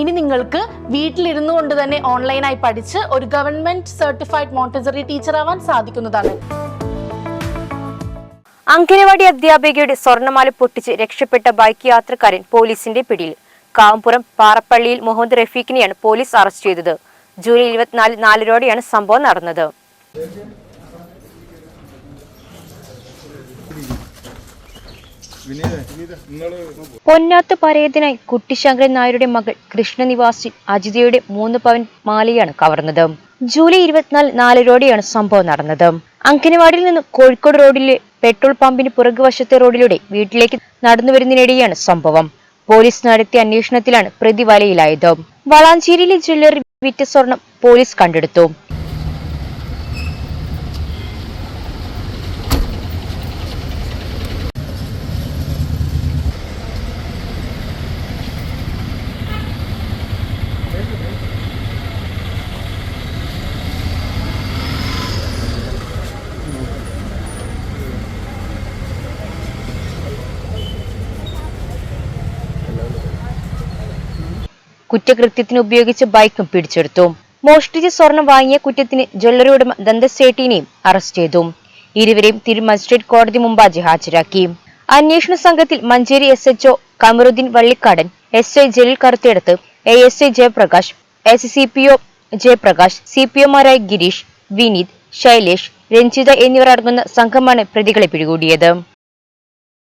ഇനി നിങ്ങൾക്ക് വീട്ടിലിരുന്നു കൊണ്ട് തന്നെ ഓൺലൈനായി പഠിച്ച് ഒരു ഗവൺമെന്റ് സർട്ടിഫൈഡ് മോണ്ടിസറി ടീച്ചർ ആവാൻ സാധിക്കുന്നതാണ്. അങ്കനവാടി അധ്യാപികയുടെ സ്വർണമാല പൊട്ടിച്ച് രക്ഷപ്പെട്ട ബൈക്ക് യാത്രക്കാരൻ പോലീസിന്റെ പിടിയിൽ. കാവുംപുറം പാറപ്പള്ളിയിൽ മുഹമ്മദ് റഫീഖിനെയാണ് പോലീസ് അറസ്റ്റ് ചെയ്തത്. ജൂലൈ ഇരുപത്തിനാല് നാലരോടെയാണ് സംഭവം നടന്നത്. പൊന്നാത്ത് പരേതനായി കുട്ടിശങ്കരൻ നായരുടെ മകൾ കൃഷ്ണനിവാസി അജിതയുടെ മൂന്ന് പവൻ മാലയാണ് കവർന്നത്. ജൂലൈ ഇരുപത്തിനാല് നാലരോടെയാണ് സംഭവം നടന്നത്. അങ്കനവാടിയിൽ നിന്ന് കോഴിക്കോട് റോഡിലെ പെട്രോൾ പമ്പിന് പുറകുവശത്തെ റോഡിലൂടെ വീട്ടിലേക്ക് നടന്നു വരുന്നതിനിടെയാണ് സംഭവം. പോലീസ് നടത്തിയ അന്വേഷണത്തിലാണ് പ്രതി വലയിലായത്. വളാഞ്ചേരിയിലെ ജ്വല്ലറി വിറ്റ സ്വർണം പോലീസ് കണ്ടെടുത്തു. കുറ്റകൃത്യത്തിന് ഉപയോഗിച്ച ബൈക്കും പിടിച്ചെടുത്തു. മോഷ്ടിച്ച സ്വർണം വാങ്ങിയ കുറ്റത്തിന് ജ്വല്ലറി ഉടമ ദന്തസേട്ടിനെയും അറസ്റ്റ് ചെയ്തു. ഇരുവരെയും തിരു മജിസ്ട്രേറ്റ് കോടതി മുമ്പാകെ ഹാജരാക്കി. അന്വേഷണ സംഘത്തിൽ Manjeri S HO Kamaruddin Vallikkadan S I Jaleel Karuthedath A S I Jayaprakash S C P O Jayaprakash C P ഒമാരായ Girish Vineeth Shailesh Ranjitha എന്നിവർ അടങ്ങുന്ന സംഘമാണ് പ്രതികളെ പിടികൂടിയത്.